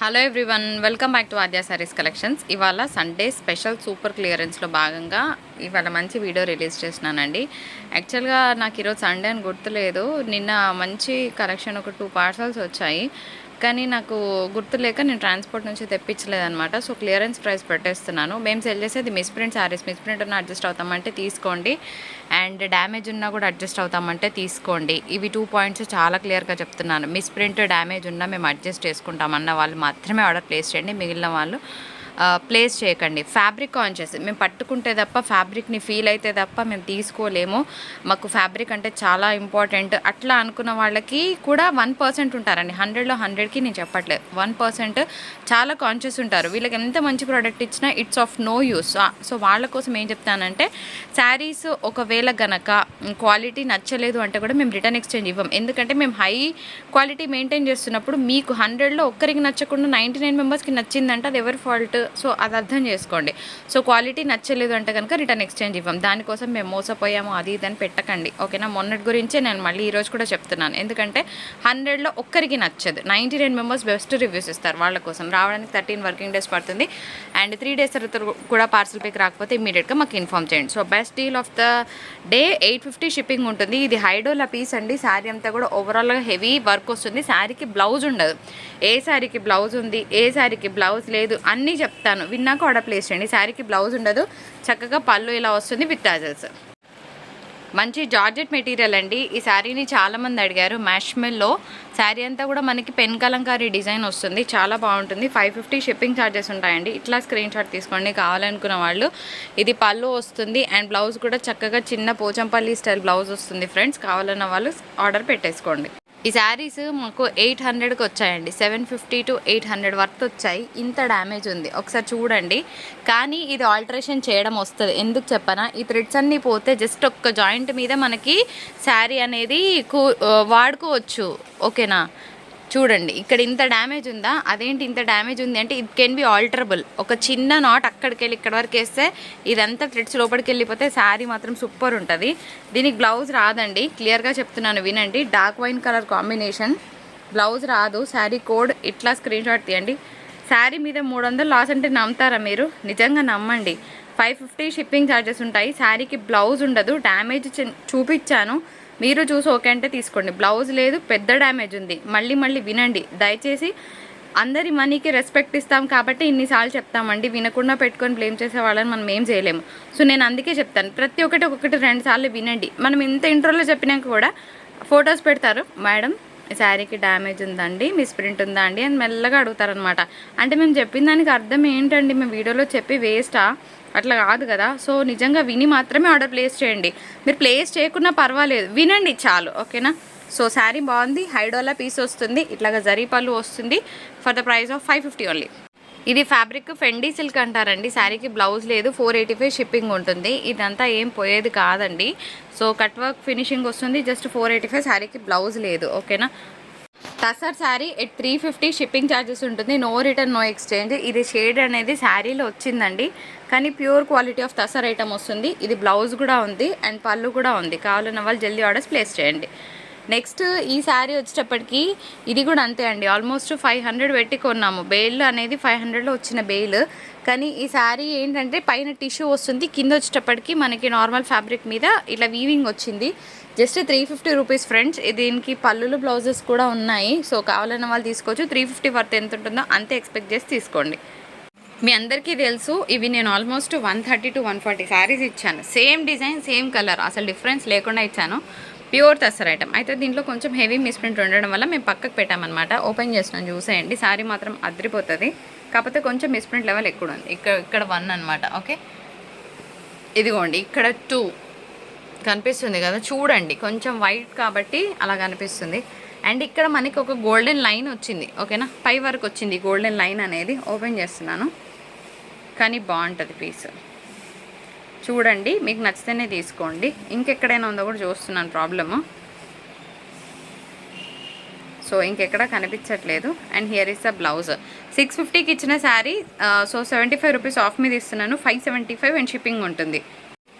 Hello everyone welcome back to Aadya sarees collections ఇవాళ Sunday special super క్లియరెన్స్లో భాగంగా ఇవాళ మంచి వీడియో రిలీజ్ చేసినానండి యాక్చువల్గా నాకు ఈరోజు సండే అని గుర్తులేదు. నిన్న మంచి కలెక్షన్ ఒక టూ పార్సల్స్ వచ్చాయి. కానీ నాకు గుర్తులేక నేను ట్రాన్స్పోర్ట్ నుంచి తెప్పించలేదనమాట సో క్లియరెన్స్ ప్రైస్ పెట్టేస్తున్నాను. మేము సెల్ చేసేది మిస్ ప్రింట్ శారీస్ మిస్ ఉన్న అడ్జస్ట్ అవుతామంటే తీసుకోండి. అండ్ డ్యామేజ్ ఉన్నా కూడా అడ్జస్ట్ అవుతామంటే తీసుకోండి. ఇవి టూ పాయింట్స్ చాలా క్లియర్గా చెప్తున్నాను. మిస్ ప్రింట్ డ్యామేజ్ ఉన్నా మేము అడ్జస్ట్ చేసుకుంటామన్న వాళ్ళు మాత్రమే ఆర్డర్ ప్లేస్ చేయండి. మిగిలిన వాళ్ళు ప్లేస్ చేయకండి. ఫ్యాబ్రిక్ కాన్షియస్ మేము పట్టుకుంటే తప్ప ఫ్యాబ్రిక్ని ఫీల్ అయితే తప్ప మేము తీసుకోలేము. మాకు ఫ్యాబ్రిక్ అంటే చాలా ఇంపార్టెంట్ అట్లా అనుకున్న వాళ్ళకి కూడా వన్ పర్సెంట్ ఉంటారండి. హండ్రెడ్లో హండ్రెడ్కి నేను చెప్పట్లేదు. వన్ పర్సెంట్ చాలా కాన్షియస్ ఉంటారు. వీళ్ళకి ఎంత మంచి ప్రోడక్ట్ ఇచ్చినా it's of no use so వాళ్ళ కోసం ఏం చెప్తానంటే శారీస్ ఒకవేళ గనక క్వాలిటీ నచ్చలేదు అంటే కూడా మేము రిటర్న్ ఎక్స్చేంజ్ ఇవ్వం. ఎందుకంటే మేము హై క్వాలిటీ మెయింటైన్ చేస్తున్నప్పుడు మీకు హండ్రెడ్లో ఒక్కరికి నచ్చకుండా నైంటీ నైన్ మెంబర్స్కి నచ్చిందంటే అది ఎవరి ఫాల్ట్ సో అది అర్థం చేసుకోండి. సో క్వాలిటీ నచ్చలేదు అంటే కనుక రిటర్న్ ఎక్స్చేంజ్ ఇవ్వం. దానికోసం మేము మోసపోయాము అది ఇది అని పెట్టకండి. ఓకేనా? మొన్నటి గురించే నేను మళ్ళీ ఈరోజు కూడా చెప్తున్నాను. ఎందుకంటే హండ్రెడ్లో ఒక్కరికి నచ్చదు. Ninety nine members best reviews ఇస్తారు వాళ్ళ కోసం. రావడానికి థర్టీన్ వర్కింగ్ డేస్ పడుతుంది. అండ్ త్రీ డేస్ తర్వాత కూడా పార్సల్ పిక్ రాకపోతే ఇమీడియట్గా మాకు ఇన్ఫామ్ చేయండి. So best deal of the day eight fifty shipping ఉంటుంది. ఇది హైడోలా పీస్ అండి. శారీ అంతా కూడా ఓవరాల్గా హెవీ వర్క్ వస్తుంది. శారీకి బ్లౌజ్ ఉండదు. ఏ శారీకి బ్లౌజ్ ఉంది ఏ శారీకి బ్లౌజ్ లేదు అన్నీ చెప్తాను విన్నాక ఆర్డర్ ప్లేస్ చేయండి. శారీకి బ్లౌజ్ ఉండదు. చక్కగా పళ్ళు ఇలా వస్తుంది విత్ టాజల్స్ మంచి జార్జెట్ మెటీరియల్ అండి. ఈ శారీని చాలామంది అడిగారు మ్యాష్మెల్లో శారీ అంతా కూడా మనకి పెన్ కలంకారీ డిజైన్ వస్తుంది. చాలా బాగుంటుంది. ఫైవ్ ఫిఫ్టీ షిప్పింగ్ ఛార్జెస్ ఉంటాయండి. ఇట్లా స్క్రీన్ షాట్ తీసుకోండి కావాలనుకున్న వాళ్ళు. ఇది పళ్ళు వస్తుంది అండ్ బ్లౌజ్ కూడా చక్కగా చిన్న పోచంపల్లి స్టైల్ బ్లౌజ్ వస్తుంది ఫ్రెండ్స్ కావాలన్న వాళ్ళు ఆర్డర్ పెట్టేసుకోండి. ఈ శారీస్ మాకు ఎయిట్ హండ్రెడ్కి వచ్చాయండి. Seven fifty to eight hundred worth వచ్చాయి. ఇంత డ్యామేజ్ ఉంది. ఒకసారి చూడండి. కానీ ఇది ఆల్టరేషన్ చేయడం వస్తుంది. ఎందుకు చెప్పనా? ఈ థ్రెడ్స్ అన్నీ పోతే జస్ట్ ఒక్క జాయింట్ మీద మనకి శారీ అనేది కూ వాడుకోవచ్చు. ఓకేనా? చూడండి ఇక్కడ ఇంత డ్యామేజ్ ఉందా? అదేంటి ఇంత డ్యామేజ్ ఉంది అంటే ఇట్ కెన్ బి ఆల్టరబుల్ ఒక చిన్న నాట్ అక్కడికి వెళ్ళి ఇక్కడ వరకు వేస్తే ఇదంతా థ్రెడ్స్ లోపలికి వెళ్ళిపోతే శారీ మాత్రం సూపర్ ఉంటుంది. దీనికి బ్లౌజ్ రాదండి. క్లియర్గా చెప్తున్నాను వినండి. Dark wine colour combination blouse రాదు. శారీ కోడ్ ఇట్లా స్క్రీన్ షాట్ తీయండి. శారీ మీద మూడు వందలు లాస్ అంటే నమ్ముతారా మీరు? నిజంగా నమ్మండి. ఫైవ్ ఫిఫ్టీ షిప్పింగ్ ఛార్జెస్ ఉంటాయి. శారీకి బ్లౌజ్ ఉండదు. డ్యామేజ్ చూపించాను. మీరు చూసి ఓకే అంటే తీసుకోండి. బ్లౌజ్ లేదు పెద్ద డ్యామేజ్ ఉంది. మళ్ళీ మళ్ళీ వినండి. దయచేసి అందరి మనీకి రెస్పెక్ట్ ఇస్తాం కాబట్టి ఇన్నిసార్లు చెప్తామండి. వినకుండా పెట్టుకొని బ్లేమ్ చేసే వాళ్ళని మనం ఏం చేయలేము. సో నేను అందుకే చెప్తాను. ప్రతి ఒక్కటి ఒక్కొక్కటి రెండు సార్లు వినండి. మనం ఇంత ఇంట్రోలో చెప్పినాక కూడా ఫొటోస్ పెడతారు. మేడం శారీకి డ్యామేజ్ ఉందండి మిస్ప్రింట్ ఉందా అండి? అని మెల్లగా అడుగుతారనమాట అంటే మేము చెప్పిన దానికి అర్థం ఏంటండి? మేము వీడియోలో చెప్పి వేస్టా? అట్లా కాదు కదా. సో నిజంగా విని మాత్రమే ఆర్డర్ ప్లేస్ చేయండి. మీరు ప్లేస్ చేయకున్నా పర్వాలేదు. వినండి చాలు. ఓకేనా? సో శారీ బాగుంది. హైడోలా పీస్ వస్తుంది. ఇట్లాగా జరీ పళ్ళు వస్తుంది. For the price of five fifty only. ఇది ఫ్యాబ్రిక్ ఫెండీ సిల్క్ అంటారండి. శారీకి బ్లౌజ్ లేదు. ఫోర్ ఎయిటీ ఫైవ్ షిప్పింగ్ ఉంటుంది. ఇదంతా ఏం పోయేది కాదండి. సో కట్ వర్క్ ఫినిషింగ్ వస్తుంది. జస్ట్ ఫోర్ ఎయిటీ ఫైవ్ శారీకి బ్లౌజ్ లేదు. ఓకేనా? Tussar sari at three fifty shipping charges ఉంటుంది. నో రిటర్న్ నో ఎక్స్చేంజ్ ఇది షేడ్ అనేది శారీలో వచ్చిందండి. కానీ pure quality of tussar item వస్తుంది. ఇది బ్లౌజ్ కూడా ఉంది అండ్ పళ్ళు కూడా ఉంది. కావాలన్న వాళ్ళు జల్దీ ఆర్డర్స్ ప్లేస్ చేయండి. నెక్స్ట్ ఈ శారీ వచ్చేటప్పటికి ఇది కూడా అంతే అండి. ఆల్మోస్ట్ ఫైవ్ హండ్రెడ్ పెట్టి కొన్నాము. బెయిల్ అనేది ఫైవ్ హండ్రెడ్లో వచ్చిన బెయిల్ కానీ ఈ శారీ ఏంటంటే పైన టిష్యూ వస్తుంది. కింద వచ్చేటప్పటికి మనకి నార్మల్ ఫ్యాబ్రిక్ మీద ఇట్లా వీవింగ్ వచ్చింది. Just three fifty rupees friends. దీనికి పళ్ళులు బ్లౌజెస్ కూడా ఉన్నాయి. సో కావాలన్న వాళ్ళు తీసుకోవచ్చు. త్రీ ఫిఫ్టీ వర్త్ ఎంత ఉంటుందో అంతే ఎక్స్పెక్ట్ చేసి తీసుకోండి. మీ అందరికీ తెలుసు ఇవి నేను almost one thirty to one forty sarees ఇచ్చాను. Same design same colour. అసలు డిఫరెన్స్ లేకుండా ఇచ్చాను. Pure tussar item. అయితే దీంట్లో కొంచెం హెవీ మిస్ప్రింట్ ఉండడం వల్ల మేము పక్కకు పెట్టామన్నమాట. ఓపెన్ చేసినాం చూసేయండి. శారీ మాత్రం అదిరిపోతుంది. కాకపోతే కొంచెం మిస్ప్రింట్ లెవెల్ ఎక్కువ ఉంది. ఇక్కడ ఇక్కడ వన్ అనమాట ఓకే? ఇదిగోండి. ఇక్కడ టూ. కనిపిస్తుంది కదా చూడండి. కొంచెం వైట్ కాబట్టి అలా కనిపిస్తుంది. అండ్ ఇక్కడ మనకి ఒక గోల్డెన్ లైన్ వచ్చింది ఓకేనా పై వరకు వచ్చింది గోల్డెన్ లైన్ అనేది. ఓపెన్ చేస్తున్నాను. కానీ బాగుంటుంది పీస్ చూడండి మీకు నచ్చితేనే తీసుకోండి. ఇంకెక్కడైనా ఉందో కూడా చూస్తున్నాను ప్రాబ్లము సో ఇంకెక్కడ కనిపించట్లేదు. And here is the blouse six ఫిఫ్టీకి ఇచ్చిన sari so seventy five rupees off మీద ఇస్తున్నాను. Five seventy five and shipping ఉంటుంది.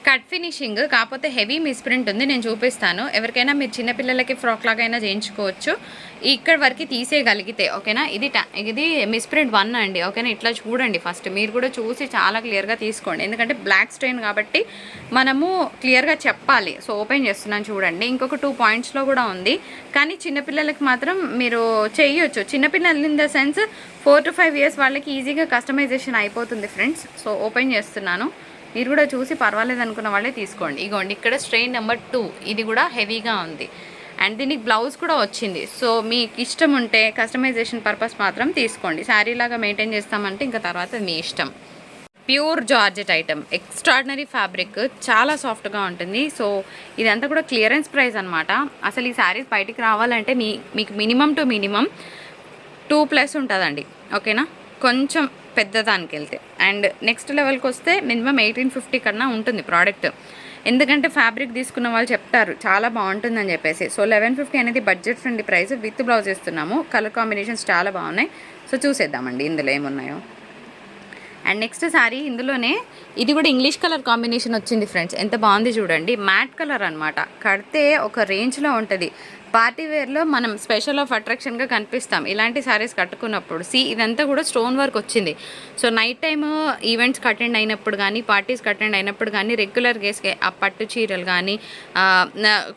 కట్ ఫినిషింగ్ కాకపోతే హెవీ మిస్ప్రింట్ ఉంది నేను చూపిస్తాను. ఎవరికైనా మీరు చిన్నపిల్లలకి ఫ్రాక్ లాగైనా చేయించుకోవచ్చు. ఇక్కడ వరకు తీసేయగలిగితే ఓకేనా? ఇది ఇది మిస్ప్రింట్ వన్ అండి ఓకేనా? ఇట్లా చూడండి ఫస్ట్. మీరు కూడా చూసి చాలా క్లియర్గా తీసుకోండి. ఎందుకంటే బ్లాక్ స్ట్రెయిన్ కాబట్టి మనము క్లియర్గా చెప్పాలి. సో ఓపెన్ చేస్తున్నాను చూడండి. ఇంకొక టూ పాయింట్స్లో కూడా ఉంది. కానీ చిన్నపిల్లలకి మాత్రం మీరు చేయొచ్చు. చిన్నపిల్లలు in the sense four to five years వాళ్ళకి ఈజీగా కస్టమైజేషన్ అయిపోతుంది ఫ్రెండ్స్. సో ఓపెన్ చేస్తున్నాను. మీరు కూడా చూసి పర్వాలేదు అనుకున్న వాళ్ళే తీసుకోండి. ఇగోండి ఇక్కడ స్ట్రెయిన్ నెంబర్ టూ. ఇది కూడా హెవీగా ఉంది. అండ్ దీనికి బ్లౌజ్ కూడా వచ్చింది. సో మీకు ఇష్టం ఉంటే కస్టమైజేషన్ పర్పస్ మాత్రం తీసుకోండి. శారీ లాగా మెయింటైన్ చేస్తామంటే ఇంకా తర్వాత మీ ఇష్టం. Pure georgette item. Extraordinary fabric. చాలా సాఫ్ట్గా ఉంటుంది. సో ఇదంతా కూడా క్లియరెన్స్ ప్రైస్ అనమాట అసలు ఈ శారీస్ బయటికి రావాలంటే మీ మీకు minimum two minimum two plus ఉంటుందండి. ఓకేనా? కొంచెం పెద్దదానికి వెళ్తే అండ్ నెక్స్ట్ లెవెల్కి వస్తే మినిమం ఎయిటీన్ ఫిఫ్టీ కన్నా ఉంటుంది ప్రోడక్ట్. ఎందుకంటే ఫ్యాబ్రిక్ తీసుకున్న వాళ్ళు చెప్తారు చాలా బాగుంటుందని చెప్పేసి. సో లెవెన్ ఫిఫ్టీ అనేది budget friendly price with blouse ఇస్తున్నాము కలర్ కాంబినేషన్స్ చాలా బాగున్నాయి. సో చూసేద్దామండి ఇందులో ఏమున్నాయో. అండ్ నెక్స్ట్ శారీ ఇందులోనే ఇది కూడా ఇంగ్లీష్ కలర్ కాంబినేషన్ వచ్చింది ఫ్రెండ్స్. ఎంత బాగుంది చూడండి. మ్యాట్ కలర్ అనమాట కడితే ఒక రేంజ్లో ఉంటుంది. పార్టీ వేర్లో మనం స్పెషల్ ఆఫ్ అట్రాక్షన్గా కనిపిస్తాం. ఇలాంటి శారీస్ కట్టుకున్నప్పుడు సి ఇదంతా కూడా స్టోన్ వర్క్ వచ్చింది. So night time events attend అయినప్పుడు కానీ పార్టీస్ అటెండ్ అయినప్పుడు కానీ రెగ్యులర్ గేస్కి ఆ పట్టు చీరలు కానీ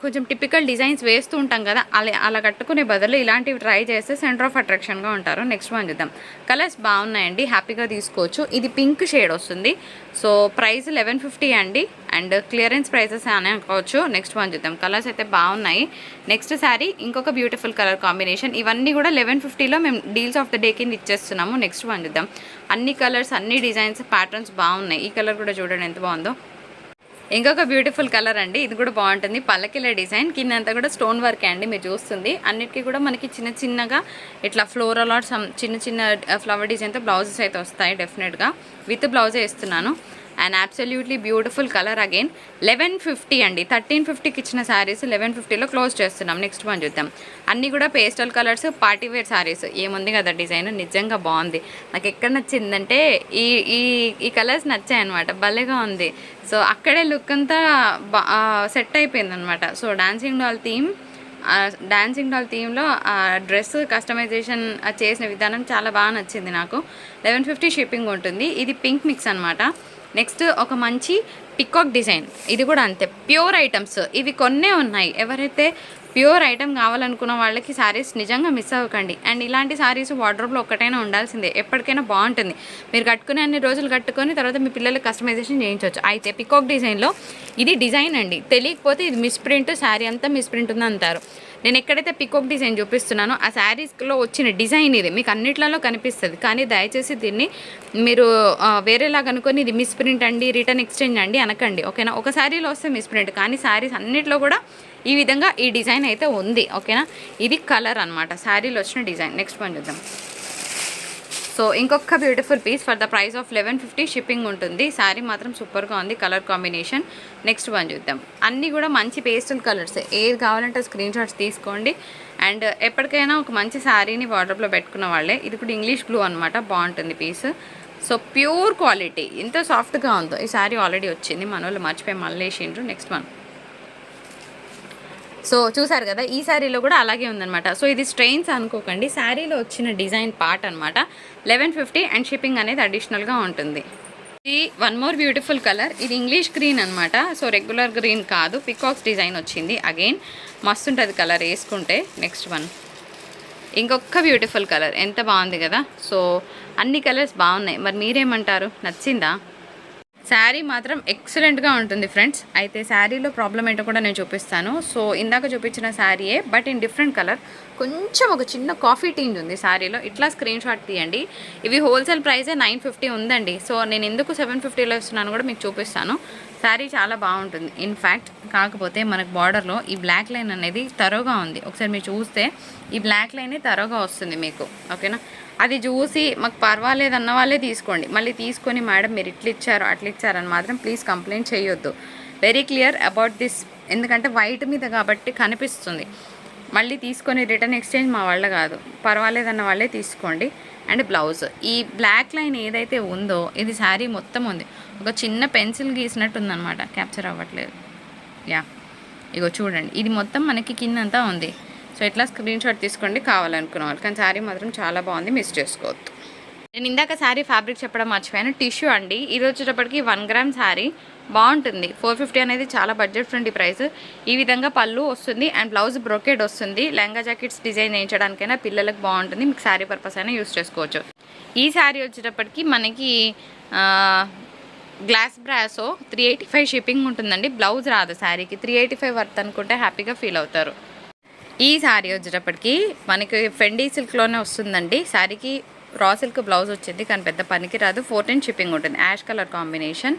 కొంచెం టిపికల్ డిజైన్స్ వేస్తూ ఉంటాం కదా అలా అలా కట్టుకునే బదులు ఇలాంటివి ట్రై చేస్తే సెంటర్ ఆఫ్ అట్రాక్షన్గా ఉంటారు. నెక్స్ట్ వన్ చూద్దాం. కలర్స్ బాగున్నాయండి హ్యాపీగా తీసుకోవచ్చు. ఇది పింక్ షేడ్ వస్తుంది. సో ప్రైస్ లెవెన్ ఫిఫ్టీ అండి. అండ్ క్లియరెన్స్ ప్రైసెస్ అనే అనుకోవచ్చు. నెక్స్ట్ వన్ చూద్దాం. కలర్స్ అయితే బాగున్నాయి. నెక్స్ట్ శారీ ఇంకొక బ్యూటిఫుల్ కలర్ కాంబినేషన్ ఇవన్నీ కూడా లెవెన్ ఫిఫ్టీలో మేము డీల్స్ ఆఫ్ ద డే కింద ఇచ్చేస్తున్నాము. నెక్స్ట్ వన్ చూద్దాం అన్ని కలర్స్ అన్ని డిజైన్స్ ప్యాటర్న్స్ బాగున్నాయి. ఈ కలర్ కూడా చూడండి ఎంత బాగుందో. ఇంకొక బ్యూటిఫుల్ కలర్ అండి. ఇది కూడా బాగుంటుంది. పల్లకిల డిజైన్ కింద అంతా కూడా స్టోన్ వర్క్ అండి. మీరు చూస్తుంది. అన్నిటికీ కూడా మనకి చిన్న చిన్నగా ఇట్లా ఫ్లోరల్ ఆర్ సమ్ చిన్న చిన్న ఫ్లవర్ డిజైన్తో బ్లౌజెస్ అయితే వస్తాయి డెఫినెట్గా విత్ బ్లౌజే ఇస్తున్నాను. And absolutely beautiful colour again eleven fifty అండి. థర్టీన్ ఫిఫ్టీకి ఇచ్చిన శారీస్ లెవెన్ ఫిఫ్టీలో క్లోజ్ చేస్తున్నాం. నెక్స్ట్ వన్ చూద్దాం. అన్నీ కూడా పేస్టల్ కలర్స్ పార్టీవేర్ శారీస్ ఏముంది కదా డిజైన్ నిజంగా బాగుంది. నాకు ఎక్కడ నచ్చిందంటే ఈ ఈ ఈ కలర్స్ నచ్చాయి అనమాట భలేగా ఉంది. సో అక్కడే లుక్ అంతా సెట్ అయిపోయింది అనమాట so dancing doll theme dancing doll థీమ్లో ఆ డ్రెస్ కస్టమైజేషన్ చేసిన విధానం చాలా బాగా నచ్చింది నాకు. లెవెన్ ఫిఫ్టీ షిప్పింగ్ ఉంటుంది. ఇది పింక్ మిక్స్ అనమాట నెక్స్ట్ ఒక మంచి పికాక్ డిజైన్. ఇది కూడా అంతే. Pure items. ఇవి కొన్నే ఉన్నాయి. ఎవరైతే ప్యూర్ ఐటమ్ కావాలనుకున్న వాళ్ళకి శారీస్ నిజంగా మిస్ అవ్వకండి. అండ్ ఇలాంటి శారీస్ వార్డ్రోబ్లో ఒక్కటైనా ఉండాల్సిందే. ఎప్పటికైనా బాగుంటుంది. మీరు కట్టుకునే అన్ని రోజులు కట్టుకొని తర్వాత మీ పిల్లలకి కస్టమైజేషన్ చేయించవచ్చు అయితే పికాక్ డిజైన్లో ఇది డిజైన్ అండి. తెలియకపోతే ఇది మిస్ప్రింట్ శారీ అంతా మిస్ప్రింట్ ఉంది అంటారు నేను ఎక్కడైతే పికాక్ డిజైన్ చూపిస్తున్నానో ఆ శారీస్లో వచ్చిన డిజైన్ ఇది. మీకు అన్నిట్లలో కనిపిస్తుంది. కానీ దయచేసి దీన్ని మీరు వేరేలాగా అనుకొని ఇది మిస్ప్రింట్ అండి రిటర్న్ ఎక్స్చేంజ్ అండి అనకండి. ఓకేనా? ఒక శారీలో వస్తే మిస్ప్రింట్ కానీ శారీస్ అన్నిట్లో కూడా ఈ విధంగా ఈ డిజైన్ అయితే ఉంది ఓకేనా? ఇది కలర్ అనమాట శారీలో వచ్చిన డిజైన్. నెక్స్ట్ వన్ చూద్దాం. సో ఇంకొక beautiful piece for the price of eleven fifty shipping ఉంటుంది. శారీ మాత్రం సూపర్గా ఉంది కలర్ కాంబినేషన్ నెక్స్ట్ వన్ చూద్దాం. అన్నీ కూడా మంచి పేస్టల్ కలర్స్ ఏది కావాలంటే స్క్రీన్ షాట్స్ తీసుకోండి. అండ్ uh, ఎప్పటికైనా ఒక మంచి శారీని వార్డ్రోబ్లో పెట్టుకున్న వాళ్ళే ఇది కూడా ఇంగ్లీష్ బ్లూ అనమాట బాగుంటుంది పీస్ సో ప్యూర్ క్వాలిటీ ఎంత సాఫ్ట్గా ఉందో ఈ శారీ ఆల్రెడీ వచ్చింది మన వాళ్ళు మర్చిపోయి మళ్ళీ వేసిండ్రు. నెక్స్ట్ వన్ సో చూసారు కదా ఈ శారీలో కూడా అలాగే ఉందన్నమాట. సో ఇది స్ట్రెయిన్స్ అనుకోకండి శారీలో వచ్చిన డిజైన్ పార్ట్ అనమాట లెవెన్ ఫిఫ్టీ అండ్ షిప్పింగ్ అనేది అడిషనల్గా ఉంటుంది. ఇది వన్ మోర్ బ్యూటిఫుల్ కలర్ ఇది ఇంగ్లీష్ గ్రీన్ అనమాట సో రెగ్యులర్ గ్రీన్ కాదు పికాక్స్ డిజైన్ వచ్చింది. అగైన్ మస్తు ఉంటుంది కలర్ వేసుకుంటే నెక్స్ట్ వన్ ఇంకొక బ్యూటిఫుల్ కలర్ ఎంత బాగుంది కదా. సో అన్ని కలర్స్ బాగున్నాయి. మరి మీరేమంటారు? నచ్చిందా? శారీ మాత్రం ఎక్సలెంట్గా ఉంటుంది ఫ్రెండ్స్. అయితే శారీలో ప్రాబ్లం ఏంటో కూడా నేను చూపిస్తాను. సో ఇందాక చూపించిన శారీయే బట్ ఇన్ డిఫరెంట్ కలర్ కొంచెం ఒక చిన్న కాఫీ టీంజ్ ఉంది శారీలో. ఇట్లా స్క్రీన్ షాట్ తీయండి. ఇవి హోల్సేల్ ప్రైజే నైన్ ఫిఫ్టీ ఉందండి. సో నేను ఎందుకు సెవెన్ ఫిఫ్టీలో ఇస్తున్నాను కూడా మీకు చూపిస్తాను. శారీ చాలా బాగుంటుంది. ఇన్ఫ్యాక్ట్ కాకపోతే మనకు బార్డర్లో ఈ బ్లాక్ లైన్ అనేది తరోగా ఉంది. ఒకసారి మీరు చూస్తే ఈ బ్లాక్ లైనే తరోగా వస్తుంది మీకు. ఓకేనా అది చూసి మాకు పర్వాలేదు అన్న వాళ్ళే తీసుకోండి. మళ్ళీ తీసుకొని మేడం మీరు ఇట్లా ఇచ్చారు అట్లా ఇచ్చారని మాత్రం ప్లీజ్ కంప్లైంట్ చేయొద్దు. వెరీ క్లియర్ అబౌట్ దిస్ ఎందుకంటే వైట్ మీద కాబట్టి కనిపిస్తుంది. మళ్ళీ తీసుకొని రిటర్న్ ఎక్స్చేంజ్ మా వాళ్ళ కాదు. పర్వాలేదన్న వాళ్ళే తీసుకోండి. అండ్ బ్లౌజ్ ఈ బ్లాక్ లైన్ ఏదైతే ఉందో ఇది శారీ మొత్తం ఉంది. ఒక చిన్న పెన్సిల్ గీసినట్టు ఉందన్నమాట క్యాప్చర్ అవ్వట్లేదు. యా ఇగో చూడండి. ఇది మొత్తం మనకి కిందంతా ఉంది. సో ఇట్లా స్క్రీన్ షాట్ తీసుకోండి కావాలనుకున్న వాళ్ళు. కానీ శారీ మాత్రం చాలా బాగుంది మిస్ చేసుకోవద్దు. నేను ఇందాక శారీ ఫ్యాబ్రిక్ చెప్పడం మర్చిపోయాను. టిష్యూ అండి. ఇది వచ్చేటప్పటికి వన్ గ్రామ్ శారీ. బాగుంటుంది. ఫోర్ ఫిఫ్టీ అనేది చాలా బడ్జెట్ ఫ్రెండ్లీ ప్రైస్ ఈ విధంగా పళ్ళు వస్తుంది అండ్ బ్లౌజ్ బ్రొకెడ్ వస్తుంది. లెహంగా జాకెట్స్ డిజైన్ చేయించడానికైనా పిల్లలకు బాగుంటుంది. మీకు శారీ పర్పస్ అయినా యూస్ చేసుకోవచ్చు. ఈ శారీ వచ్చేటప్పటికి మనకి glass brasso three eighty five shipping ఉంటుందండి. బ్లౌజ్ రాదు శారీకి. త్రీ ఎయిటీ ఫైవ్ వర్త్ అనుకుంటే హ్యాపీగా ఫీల్ అవుతారు. ఈ శారీ వచ్చేటప్పటికి మనకి ఫెండీ సిల్క్లోనే వస్తుందండి. శారీకి రా సిల్క్ బ్లౌజ్ వచ్చింది. కానీ పెద్ద పనికి రాదు. ఫోర్టీన్ షిప్పింగ్ ఉంటుంది. Ash colour combination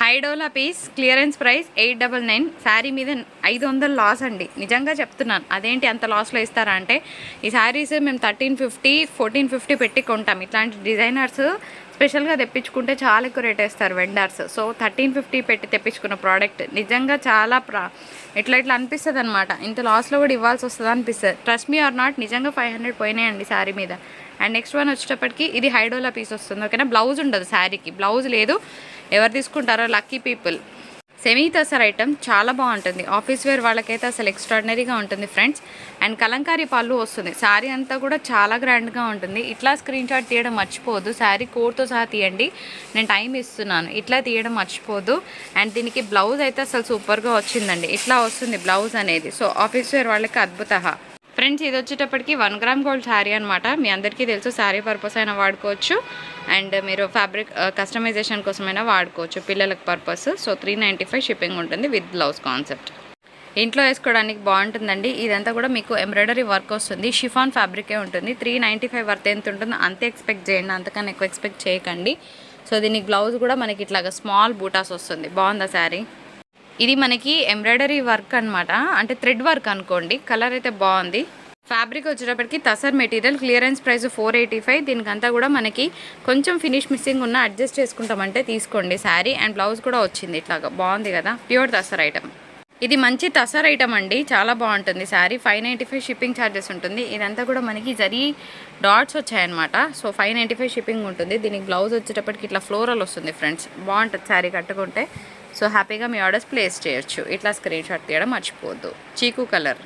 హైడోలా piece clearance price eight double nine sari మీద ఐదు వందలు లాస్ అండి. నిజంగా చెప్తున్నాను. అదేంటి అంత లాస్లో ఇస్తారా అంటే ఈ శారీస్ మేము థర్టీన్ ఫిఫ్టీ ఫోర్టీన్ ఫిఫ్టీ పెట్టి కొంటాం. ఇట్లాంటి డిజైనర్స్ స్పెషల్గా తెప్పించుకుంటే చాలా ఎక్కువ రేట్ వేస్తారు వెండర్స్ సో థర్టీన్ ఫిఫ్టీ పెట్టి తెప్పించుకున్న ప్రోడక్ట్ నిజంగా చాలా ప్రా ఇట్లా ఇట్లా అనిపిస్తుంది అనమాట ఇంత లాస్లో కూడా ఇవ్వాల్సి వస్తుంది అనిపిస్తుంది ట్రస్ట్ మీ ఆర్ నాట్ నిజంగా ఫైవ్ హండ్రెడ్ పోయినాయండి శారీ మీద. అండ్ నెక్స్ట్ వన్ వచ్చేటప్పటికి ఇది హైడోలా పీస్ వస్తుంది ఓకేనా బ్లౌజ్ ఉండదు శారీకి బ్లౌజ్ లేదు. ఎవరు తీసుకుంటారో? Lucky people semi tussar item చాలా బాగుంటుంది. ఆఫీస్ వేర్ వాళ్ళకైతే అసలు ఎక్స్ట్రాడినరీగా ఉంటుంది ఫ్రెండ్స్. అండ్ కలంకారీ పళ్ళు వస్తుంది. శారీ అంతా కూడా చాలా గ్రాండ్గా ఉంటుంది. ఇట్లా స్క్రీన్ షాట్ తీయడం మర్చిపోదు శారీ కోడ్తో సహా తీయండి. నేను టైం ఇస్తున్నాను. ఇట్లా తీయడం మర్చిపోదు అండ్ దీనికి బ్లౌజ్ అయితే అసలు సూపర్గా వచ్చిందండి. ఇట్లా వస్తుంది బ్లౌజ్ అనేది. సో ఆఫీస్ వేర్ వాళ్ళకి అద్భుత ఫ్రెండ్స్ ఇది వచ్చేటప్పటికి వన్ గ్రామ్ గోల్డ్ శారీ అనమాట మీ అందరికీ తెలుసు శారీ పర్పస్ అయినా వాడుకోవచ్చు. అండ్ మీరు ఫ్యాబ్రిక్ కస్టమైజేషన్ uh, కోసమైనా వాడుకోవచ్చు పిల్లలకు purpose so three ninety five shipping ఉంటుంది విత్ బ్లౌజ్ కాన్సెప్ట్ ఇంట్లో వేసుకోవడానికి బాగుంటుందండి. ఇదంతా కూడా మీకు ఎంబ్రాయిడరీ వర్క్ వస్తుంది. షిఫాన్ ఫ్యాబ్రికే ఉంటుంది. త్రీ నైంటీ ఫైవ్ వర్త్ ఎంత ఉంటుందో అంతే ఎక్స్పెక్ట్ చేయండి. అంతకన్నా ఎక్కువ ఎక్స్పెక్ట్ చేయకండి. సో దీనికి బ్లౌజ్ కూడా మనకి ఇట్లాగా స్మాల్ బూటాస్ వస్తుంది. బాగుందా శారీ ఇది మనకి ఎంబ్రాయిడరీ వర్క్ అన్నమాట. అంటే థ్రెడ్ వర్క్ అనుకోండి. కలర్ అయితే బాగుంది. ఫ్యాబ్రిక్ వచ్చేటప్పటికి tussar material clearance price four eighty five దీనికంతా కూడా మనకి కొంచెం ఫినిష్ మిస్సింగ్ ఉన్న అడ్జస్ట్ చేసుకుంటామంటే తీసుకోండి. శారీ అండ్ బ్లౌజ్ కూడా వచ్చింది ఇట్లాగా. బాగుంది కదా? ప్యూర్ తసర్ ఐటమ్ ఇది మంచి తసర్ ఐటమ్ అండి. చాలా బాగుంటుంది. Sari five ninety five shipping charges ఉంటుంది. ఇదంతా కూడా మనకి జరీ డాట్స్ వచ్చాయన్నమాట. So five ninety five shipping ఉంటుంది. దీనికి బ్లౌజ్ వచ్చేటప్పటికి ఇట్లా ఫ్లోరల్ వస్తుంది ఫ్రెండ్స్ బాగుంటుంది. శారీ కట్టుకుంటే. సో హ్యాపీగా మీ ఆర్డర్స్ ప్లేస్ చేయొచ్చు. ఇట్లా స్క్రీన్ షాట్ తీయడం మర్చిపోవద్దు. Chikoo colour.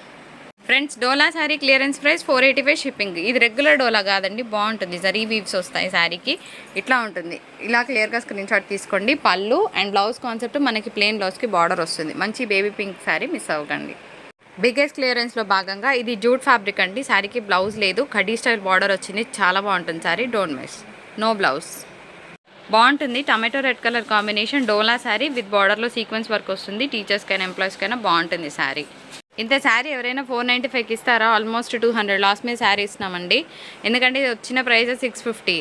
Friends dola sari clearance price four eighty five shipping. ఇది రెగ్యులర్ డోలా కాదండి బాగుంటుంది. జరీ వీవ్స్ వస్తాయి శారీకి. ఇట్లా ఉంటుంది. ఇలా క్లియర్గా స్క్రీన్ షాట్ తీసుకోండి. పళ్ళు అండ్ బ్లౌజ్ కాన్సెప్ట్ మనకి ప్లెయిన్ బ్లౌజ్కి బార్డర్ వస్తుంది. మంచి బేబీ పింక్ శారీ మిస్ అవ్వకండి. బిగ్గెస్ట్ క్లియరెన్స్లో భాగంగా ఇది జూట్ ఫ్యాబ్రిక్ అండి. శారీకి బ్లౌజ్ లేదు. కడీ స్టైల్ బార్డర్ వచ్చింది. చాలా బాగుంటుంది sari. Don't miss. No blouse. బాగుంటుంది. Tomato red colour combination dola sari with బార్డర్లో సీక్వెన్స్ వర్క్ వస్తుంది. టీచర్స్కైనా ఎంప్లాయీస్కైనా బాగుంటుంది శారీ. ఇంత శారీ ఎవరైనా ఫోర్ నైంటీ ఫైవ్కి ఇస్తారా? Almost two hundred. లాస్ట్ మీద శారీ ఇస్తున్నామండి. ఎందుకంటే ఇది వచ్చిన ప్రైస్ సిక్స్ ఫిఫ్టీ.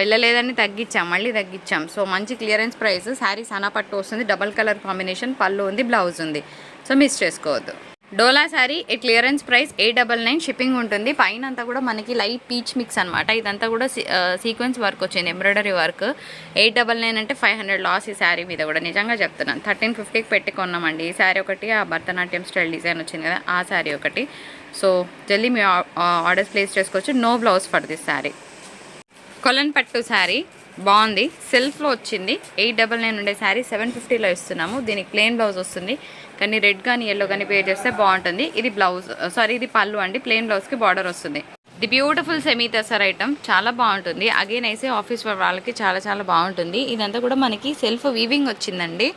వెళ్ళలేదని తగ్గించాం. మళ్ళీ తగ్గించాం. సో మంచి క్లియరెన్స్ ప్రైస్. శారీ సనా పట్టు వస్తుంది. Double colour combination. పళ్ళు ఉంది బ్లౌజ్ ఉంది. సో మిస్ చేసుకోవద్దు. డోలా శారీ ఈ clearance price eight double nine shipping ఉంటుంది. పైన అంతా కూడా మనకి లైట్ పీచ్ మిక్స్ అనమాట ఇదంతా కూడా సీక్వెన్స్ వర్క్ uh, వచ్చింది embroidery work eight double nine అంటే ఫైవ్ హండ్రెడ్ లాస్ ఈ శారీ మీద కూడా. నిజంగా చెప్తున్నాను. థర్టీన్ ఫిఫ్టీకి పెట్టి కొన్నామండి. ఈ శారీ ఒకటి ఆ భరతనాట్యం స్టైల్ డిజైన్ వచ్చింది కదా ఆ శారీ ఒకటి. సో జల్దీ మీ ఆర్డర్స్ ప్లేస్ చేసుకోవచ్చు. No blouse for this sari. కొలన్ పట్టు శారీ బాగుంది. సెల్ఫ్లో వచ్చింది. ఎయిట్ డబల్ నైన్ ఉండే శారీ సెవెన్ ఫిఫ్టీలో ఇస్తున్నాము. దీనికి ప్లెయిన్ బ్లౌజ్ వస్తుంది. కానీ రెడ్ కానీ ఎల్లో కానీ పే చేస్తే బాగుంటుంది. ఇది బ్లౌజ్ సారీ uh, ఇది పళ్ళు అండి. ప్లెయిన్ బ్లౌజ్కి బార్డర్ వస్తుంది. The beautiful semi tussar item చాలా బాగుంటుంది. అగైన్ అయితే ఆఫీస్ వాళ్ళకి చాలా చాలా బాగుంటుంది. ఇదంతా కూడా మనకి సెల్ఫ్ వీవింగ్ వచ్చిందండి.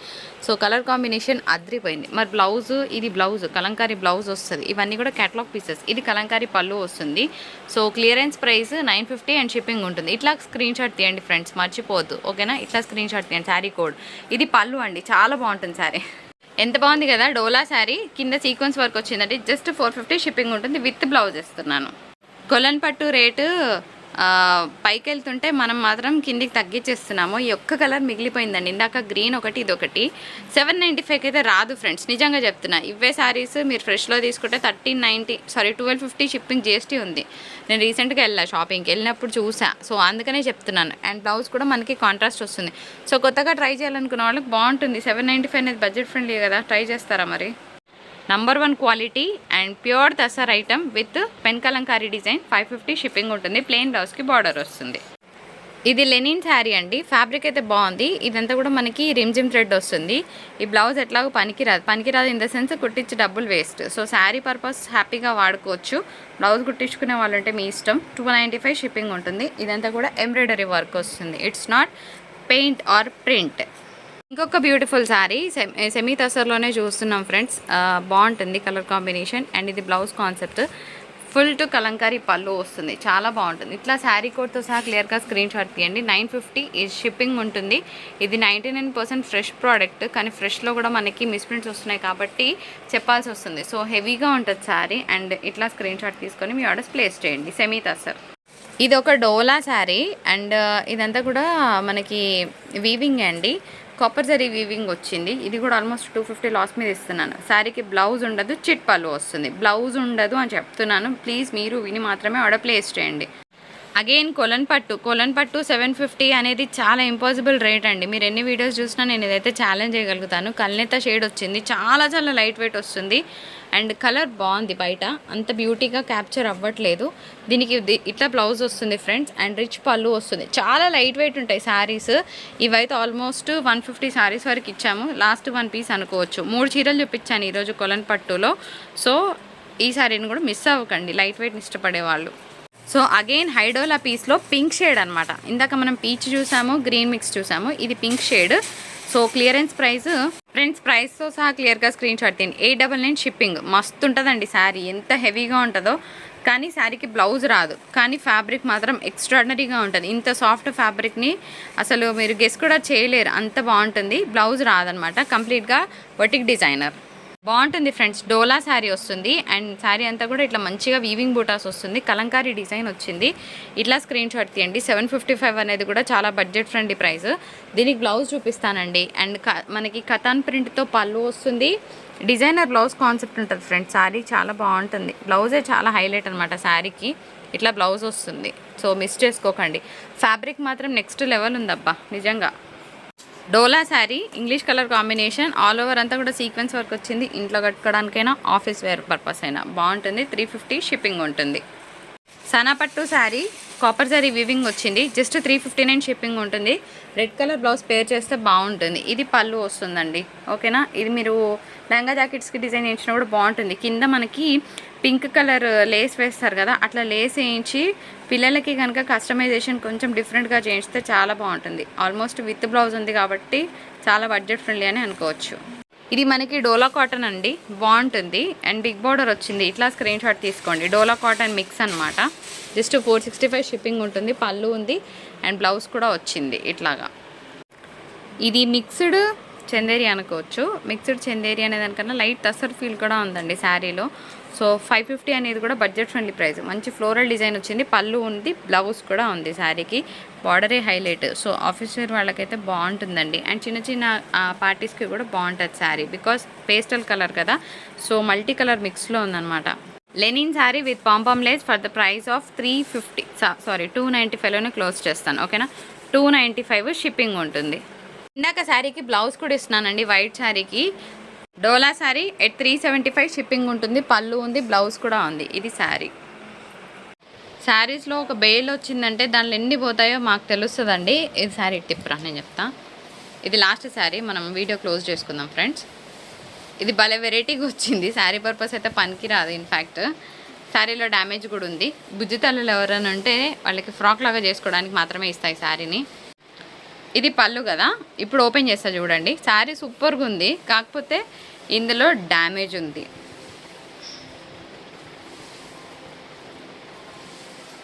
సో కలర్ కాంబినేషన్ అద్రిపోయింది. మరి బ్లౌజ్ ఇది బ్లౌజ్ కలంకారీ బ్లౌజ్ వస్తుంది. ఇవన్నీ కూడా క్యాటలాగ్ పీసెస్ ఇది కలంకారీ పళ్ళు వస్తుంది. So clearance price nine fifty and shipping ఉంటుంది. ఇట్లా స్క్రీన్ షాట్ తీయండి ఫ్రెండ్స్ మర్చిపోవద్దు. ఓకేనా ఇట్లా స్క్రీన్ షాట్ తీయండి. శారీ కోడ్ ఇది పళ్ళు అండి. చాలా బాగుంటుంది శారీ ఎంత బాగుంది కదా డోలా శారీ. కింద సీక్వెన్స్ వర్క్ వచ్చిందండి జస్ట్ ఫోర్ ఫిఫ్టీ షిప్పింగ్ ఉంటుంది. విత్ బ్లౌజ్ ఇస్తున్నాను. కొలన్ పట్టు రేటు పైకి వెళ్తుంటే మనం మాత్రం కిందికి తగ్గించేస్తున్నాము. ఈ ఒక్క కలర్ మిగిలిపోయిందండి. ఇందాక గ్రీన్ ఒకటి ఇది ఒకటి. సెవెన్ నైంటీ ఫైవ్కి అయితే రాదు ఫ్రెండ్స్. నిజంగా చెప్తున్నా. ఇవే శారీస్ మీరు ఫ్రెష్లో తీసుకుంటే thirteen ninety sorry twelve fifty shipping GST ఉంది. నేను రీసెంట్గా వెళ్ళా షాపింగ్కి. వెళ్ళినప్పుడు చూసా. సో అందుకనే చెప్తున్నాను. అండ్ బ్లౌజ్ కూడా మనకి కాంట్రాస్ట్ వస్తుంది. సో కొత్తగా ట్రై చేయాలనుకున్న వాళ్ళకి బాగుంటుంది. సెవెన్ నైంటీ ఫైవ్ అనేది బడ్జెట్ ఫ్రెండ్లీ కదా. ట్రై చేస్తారా మరి? Number one quality and pure tussar item with pen kalamkari design five fifty shipping ఉంటుంది. ప్లెయిన్ బ్లౌజ్కి బార్డర్ వస్తుంది. ఇది లెనిన్ శారీ అండి. ఫ్యాబ్రిక్ అయితే బాగుంది. ఇదంతా కూడా మనకి రిమ్జిమ్ థ్రెడ్ వస్తుంది. ఈ బ్లౌజ్ ఎట్లాగో పనికిరాదు. పనికిరాదు ఇన్ ద సెన్స్ కుట్టించి డబ్బులు వేస్ట్ సో శారీ పర్పస్ హ్యాపీగా వాడుకోవచ్చు. బ్లౌజ్ కుట్టించుకునే వాళ్ళంటే మీ ఇష్టం. టూ నైంటీ ఫైవ్ షిప్పింగ్ ఉంటుంది. ఇదంతా కూడా ఎంబ్రాయిడరీ వర్క్ వస్తుంది. It's not paint or print ఇంకొక బ్యూటిఫుల్ శారీ సెమీ తసర్లోనే చూస్తున్నాం ఫ్రెండ్స్ బాగుంటుంది కలర్ కాంబినేషన్ అండ్ ఇది blouse concept full to kalamkari pallu వస్తుంది. చాలా బాగుంటుంది. ఇట్లా శారీ కోడ్తో సహా క్లియర్గా స్క్రీన్ షాట్ తీయండి. నైన్ ఫిఫ్టీ షిప్పింగ్ ఉంటుంది. ఇది ninety nine percent fresh product కానీ ఫ్రెష్లో కూడా మనకి మిస్ప్రింట్స్ వస్తున్నాయి కాబట్టి చెప్పాల్సి వస్తుంది. సో హెవీగా ఉంటుంది శారీ అండ్ ఇట్లా స్క్రీన్ షాట్ తీసుకొని మీ ఆర్డర్స్ ప్లేస్ చేయండి. సెమీ తసర్ ఇది ఒక డోలా శారీ అండ్ ఇదంతా కూడా మనకి వీవింగ్ అండి. కాపర్ జరీ వీవింగ్ వచ్చింది. ఇది కూడా ఆల్మోస్ట్ టూ ఫిఫ్టీ లాస్ మీద ఇస్తున్నాను. శారీకి బ్లౌజ్ ఉండదు చిట్ పళ్ళు వస్తుంది. బ్లౌజ్ ఉండదు అని చెప్తున్నాను. ప్లీజ్ మీరు విని మాత్రమే ఆర్డర్ ప్లేస్ చేయండి. అగైన్ కొలన్ పట్టు. కొలన్ పట్టు సెవెన్ ఫిఫ్టీ అనేది చాలా ఇంపాసిబుల్ రేట్ అండి. మీరు ఎన్ని వీడియోస్ చూసినా నేను ఇదైతే ఛాలెంజ్ చేయగలుగుతాను. కల్నేత షేడ్ వచ్చింది. చాలా చాలా లైట్ వెయిట్ వస్తుంది. అండ్ కలర్ బాగుంది బయట. అంత బ్యూటీగా క్యాప్చర్ అవ్వట్లేదు. దీనికి ఇట్లా బ్లౌజ్ వస్తుంది ఫ్రెండ్స్ అండ్ రిచ్ పళ్ళు వస్తుంది. చాలా లైట్ వెయిట్ ఉంటాయి శారీస్ ఇవైతే ఆల్మోస్ట్ వన్ ఫిఫ్టీ శారీస్ వరకు ఇచ్చాము. లాస్ట్ వన్ పీస్ అనుకోవచ్చు. మూడు చీరలు చూపించాను ఈరోజు కొలన్ పట్టులో. సో ఈ శారీని కూడా మిస్ అవ్వకండి. లైట్ వెయిట్ని ఇష్టపడే వాళ్ళు సో అగైన్ హైడోలా పీస్లో పింక్ షేడ్ అనమాట ఇందాక మనం పీచ్ చూసాము గ్రీన్ మిక్స్ చూసాము ఇది pink shade so clearance price friends ప్రైస్తో సహా క్లియర్గా స్క్రీన్ షాట్ తీయండి. ఎయిట్ డబల్ నైన్ షిప్పింగ్ మస్తు ఉంటుందండి శారీ. ఎంత హెవీగా ఉంటుందో. కానీ శారీకి బ్లౌజ్ రాదు. కానీ ఫ్యాబ్రిక్ మాత్రం ఎక్స్ట్రాడినరీగా ఉంటుంది. ఇంత సాఫ్ట్ ఫ్యాబ్రిక్ని అసలు మీరు గెస్ కూడా చేయలేరు. అంత బాగుంటుంది. బ్లౌజ్ రాదనమాట కంప్లీట్గా బొటిక్ డిజైనర్ బాగుంటుంది ఫ్రెండ్స్. డోలా శారీ వస్తుంది. అండ్ శారీ అంతా కూడా ఇట్లా మంచిగా వీవింగ్ బూటాస్ వస్తుంది. కలంకారీ డిజైన్ వచ్చింది. ఇట్లా స్క్రీన్ షాట్ తీయండి. సెవెన్ ఫిఫ్టీ ఫైవ్ అనేది కూడా చాలా బడ్జెట్ ఫ్రెండ్లీ ప్రైస్ దీనికి బ్లౌజ్ చూపిస్తానండి. అండ్ క- మనకి కథాన్ ప్రింట్తో పళ్ళు వస్తుంది. డిజైనర్ బ్లౌజ్ కాన్సెప్ట్ ఉంటుంది ఫ్రెండ్స్. శారీ చాలా బాగుంటుంది. బ్లౌజే చాలా హైలైట్ అనమాట శారీకి. ఇట్లా బ్లౌజ్ వస్తుంది. సో మిస్ చేసుకోకండి. ఫ్యాబ్రిక్ మాత్రం నెక్స్ట్ లెవెల్ ఉందబ్బా. నిజంగా. Dola sari English colour combination all over అంతా కూడా సీక్వెన్స్ వర్క్ వచ్చింది. ఇంట్లో కట్టుకోవడానికైనా ఆఫీస్ వేర్ పర్పస్ అయినా. బాగుంటుంది త్రీ ఫిఫ్టీ షిప్పింగ్ ఉంటుంది. సనాపట్టు శారీ కాపర్ శారీ వివింగ్ వచ్చింది. Just three fifty nine shipping ఉంటుంది. రెడ్ కలర్ బ్లౌజ్ పేర్ చేస్తే బాగుంటుంది. ఇది పళ్ళు వస్తుందండి. ఓకేనా ఇది మీరు లంగా జాకెట్స్కి డిజైన్ చేయించినా కూడా బాగుంటుంది. కింద మనకి పింక్ కలర్ లేస్ వేస్తారు కదా అట్లా లేస్ వేయించి పిల్లలకి కనుక కస్టమైజేషన్ కొంచెం డిఫరెంట్గా చేయిస్తే చాలా బాగుంటుంది. ఆల్మోస్ట్ విత్ బ్లౌజ్ ఉంది కాబట్టి చాలా బడ్జెట్ ఫ్రెండ్లీ అని అనుకోవచ్చు. ఇది మనకి డోలా కాటన్ అండి బాగుంటుంది. అండ్ బిగ్ బార్డర్ వచ్చింది ఇట్లా స్క్రీన్ షాట్ తీసుకోండి. డోలా కాటన్ మిక్స్ అనమాట just four sixty five shipping ఉంటుంది పళ్ళు ఉంది అండ్ బ్లౌజ్ కూడా వచ్చింది ఇట్లాగా. ఇది మిక్స్డ్ చందేరి అనుకోవచ్చు. మిక్స్డ్ చందేరి అనే దానికన్నా లైట్ టసర్ ఫీల్ కూడా ఉందండి శారీలో. సో ఫైవ్ ఫిఫ్టీ అనేది కూడా బడ్జెట్ ఫ్రెండ్లీ ప్రైస్. మంచి ఫ్లోరల్ డిజైన్ వచ్చింది. పళ్ళు ఉంది బ్లౌజ్ కూడా ఉంది శారీకి. బార్డరే హైలైట్. సో ఆఫీస్ వేర్ వాళ్ళకైతే బాగుంటుందండి. అండ్ చిన్న చిన్న పార్టీస్కి కూడా బాగుంటుంది శారీ. బికాస్ పేస్టల్ కలర్ కదా. సో మల్టీ కలర్ మిక్స్లో ఉందన్నమాట. Linen sari with pompom lace for the price of three fifty. Sorry two ninety ఫైవ్లోనే close చేస్తాను. ఓకేనా? టూ నైంటీ ఫైవ్ షిప్పింగ్ ఉంటుంది. ఇందాక శారీకి బ్లౌజ్ కూడా ఇస్తున్నానండి వైట్ శారీకి. Dola sari at three seventy five shipping ఉంటుంది పళ్ళు ఉంది బ్లౌజ్ కూడా ఉంది ఇది శారీ. శారీస్లో ఒక బేల్ వచ్చిందంటే దానిలో ఎన్ని పోతాయో మాకు తెలుస్తుందండి. ఇది శారీ టిప్ రా నేను చెప్తా. ఇది లాస్ట్ శారీ మనం వీడియో క్లోజ్ చేసుకుందాం ఫ్రెండ్స్. ఇది భలే వెరైటీగా వచ్చింది శారీ పర్పస్ అయితే పనికి రాదు ఇన్ఫ్యాక్ట్ శారీలో డ్యామేజ్ కూడా ఉంది. బుజ్జితల్లులు ఎవరైనా ఉంటే వాళ్ళకి ఫ్రాక్ లాగా చేసుకోవడానికి మాత్రమే ఇస్తాయి శారీని. ఇది పళ్ళు కదా? ఇప్పుడు ఓపెన్ చేస్తా చూడండి. శారీ సూపర్గా ఉంది కాకపోతే ఇందులో డ్యామేజ్ ఉంది.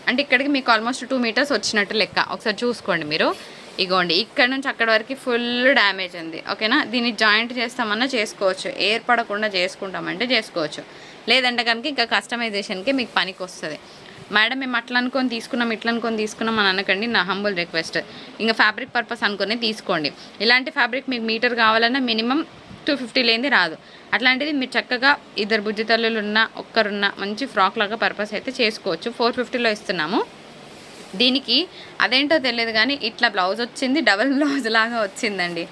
అంటే ఇక్కడికి మీకు ఆల్మోస్ట్ టూ మీటర్స్ వచ్చినట్టు లెక్క. ఒకసారి చూసుకోండి మీరు. ఇగోండి. ఇక్కడ నుంచి అక్కడ వరకు ఫుల్ డ్యామేజ్ ఉంది. ఓకేనా? దీన్ని జాయింట్ చేస్తామన్నా చేసుకోవచ్చు. ఏర్పడకుండా చేసుకుంటామంటే చేసుకోవచ్చు. లేదంటే కనుక ఇంకా కస్టమైజేషన్కి మీకు పనికి వస్తుంది మేడం మేము అట్లా అనుకొని తీసుకున్నాం ఇట్లా అనుకొని తీసుకున్నాం అని అనకండి నా హంబుల్ రిక్వెస్ట్ ఇంకా ఫ్యాబ్రిక్ పర్పస్ అనుకొని తీసుకోండి. ఇలాంటి ఫ్యాబ్రిక్ మీకు మీటర్ కావాలన్నా మినిమం టూ ఫిఫ్టీ లేనిది రాదు. అట్లాంటిది మీరు చక్కగా ఇద్దరు బుజ్జి తల్లులు ఉన్న ఒక్కరున్న మంచి ఫ్రాక్ లాగా పర్పస్ అయితే చేసుకోవచ్చు. ఫోర్ ఫిఫ్టీలో ఇస్తున్నాము. దీనికి అదేంటో తెలియదు కానీ ఇట్లా బ్లౌజ్ వచ్చింది డబల్ బ్లౌజ్ లాగా వచ్చిందండి.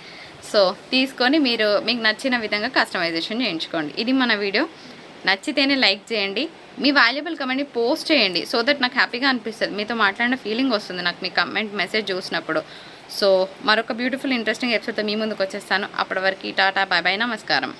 సో తీసుకొని మీరు మీకు నచ్చిన విధంగా కస్టమైజేషన్ చేయించుకోండి. ఇది మన వీడియో నచ్చితేనే లైక్ చేయండి. మీ వాల్యుబుల్ కమెంట్ని పోస్ట్ చేయండి. సో దట్ నాకు హ్యాపీగా అనిపిస్తుంది. మీతో మాట్లాడిన ఫీలింగ్ వస్తుంది నాకు మీ కమెంట్ మెసేజ్ చూసినప్పుడు. సో మరొక బ్యూటిఫుల్ ఇంట్రెస్టింగ్ ఎపిసోడ్తో మీ ముందుకు వచ్చేస్తాను. అప్పటి వరకు టాటా బాయ్ బాయ్ నమస్కారం.